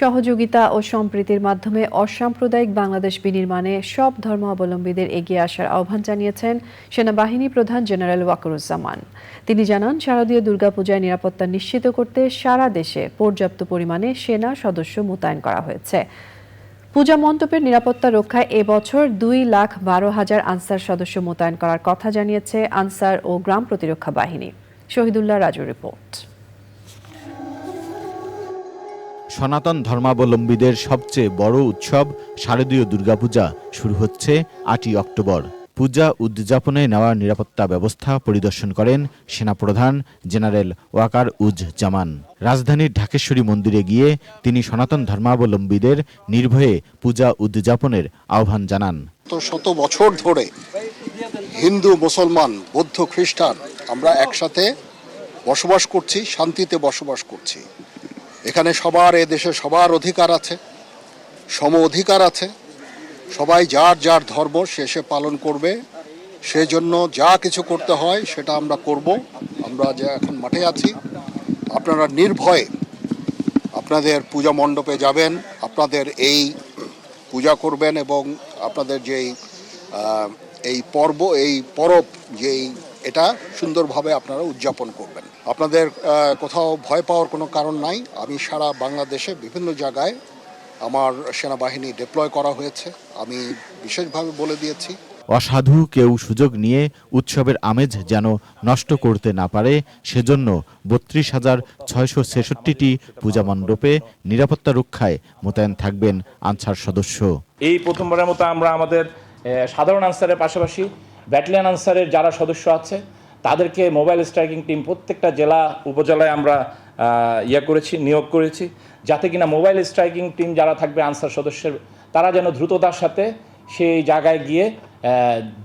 সহযোগিতা ও সম্প্রীতির মাধ্যমে অসাম্প্রদায়িক বাংলাদেশ বিনির্মাণে সব ধর্মাবলম্বীদের এগিয়ে আসার আহ্বান জানিয়েছেন সেনাবাহিনী প্রধান জেনারেল ওয়াকরুজ্জামান। তিনি জানান, শারদীয় দুর্গাপূজায় নিরাপত্তা নিশ্চিত করতে সারা দেশে পর্যাপ্ত পরিমাণে সেনা সদস্য মোতায়েন করা হয়েছে। পূজা মণ্ডপের নিরাপত্তা রক্ষায় এবছর দুই লাখ বারো হাজার আনসার সদস্য মোতায়েন করার কথা জানিয়েছে আনসার ও গ্রাম প্রতিরক্ষা বাহিনী। শহীদুল্লাহ রাজু রিপোর্ট। সনাতন ধর্মাবলম্বীদের সবচেয়ে বড় উৎসব শারদীয় দুর্গাপূজা শুরু হচ্ছে আটই অক্টোবর। পূজা উদযাপনে নেওয়া নিরাপত্তা ব্যবস্থা পরিদর্শন করেন সেনাপ্রধান জেনারেল ওয়াকার উজ জামান। রাজধানীর ঢাকেশ্বরী মন্দিরে গিয়ে তিনি সনাতন ধর্মাবলম্বীদের নির্ভয়ে পূজা উদযাপনের আহ্বান জানান। শত বছর ধরে হিন্দু, মুসলমান, বৌদ্ধ, খ্রিস্টান আমরা একসাথে বসবাস করছি, শান্তিতে বসবাস করছি। এখানে সবার, এ দেশে সবার অধিকার আছে, সম অধিকার আছে। সবাই যার যার ধর্ম সে সে পালন করবে। সেজন্য যা কিছু করতে হয় সেটা আমরা করব। আমরা যে এখন মাঠে আছি, আপনারা নির্ভয়ে আপনাদের পূজা মণ্ডপে যাবেন, আপনাদের এই পূজা করবেন এবং আপনাদের যেই এই পর্ব, এই পরব, যেই এটা সুন্দরভাবে আপনারা উদযাপন করবেন। আপনাদের কোথাও ভয় পাওয়ার কোনো কারণ নাই। আমি সারা বাংলাদেশে বিভিন্ন জায়গায় আমার সেনাবাহিনী ডিপ্লয় করা হয়েছে। আমি বিশেষভাবে বলে দিয়েছি। অসাধু কেউ সুযোগ নিয়ে উৎসবের আমেজ যেন নষ্ট করতে না পারে সেজন্য বত্রিশ হাজার ছয়শো ছেষট্টিটি পূজা মণ্ডপে নিরাপত্তা রক্ষায় মোতায়েন থাকবেন আনসার সদস্য। এই প্রথমবারের মতো আমরা আমাদের সাধারণ আনসারের পাশাপাশি ব্যাটালিয়ান আনসারের যারা সদস্য আছে তাদেরকে মোবাইল স্ট্রাইকিং টিম প্রত্যেকটা জেলা উপজেলায় আমরা ইয়ে করেছি নিয়োগ করেছি যাতে কিনা মোবাইল স্ট্রাইকিং টিম যারা থাকবে আনসার সদস্যের তারা যেন দ্রুততার সাথে সেই জায়গায় গিয়ে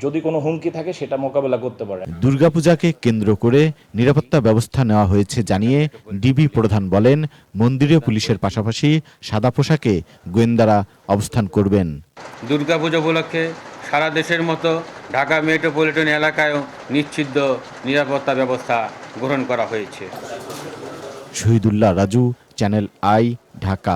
যদি কোনো হুমকি থাকে সেটা মোকাবেলা করতে পারে। দুর্গাপূজাকে কেন্দ্র করে নিরাপত্তা ব্যবস্থা নেওয়া হয়েছে জানিয়ে ডিবি প্রধান বলেন মন্দিরে পুলিশের পাশাপাশি সাদা পোশাকে গোয়েন্দারা অবস্থান করবেন। দুর্গাপূজা উপলক্ষে সারা দেশের মতো ঢাকা মেট্রোপলিটন এলাকায়ও নিশ্চিদ্ধ নিরাপত্তা ব্যবস্থা গ্রহণ করা হয়েছে। Shahidullah Raju channel I Dhaka.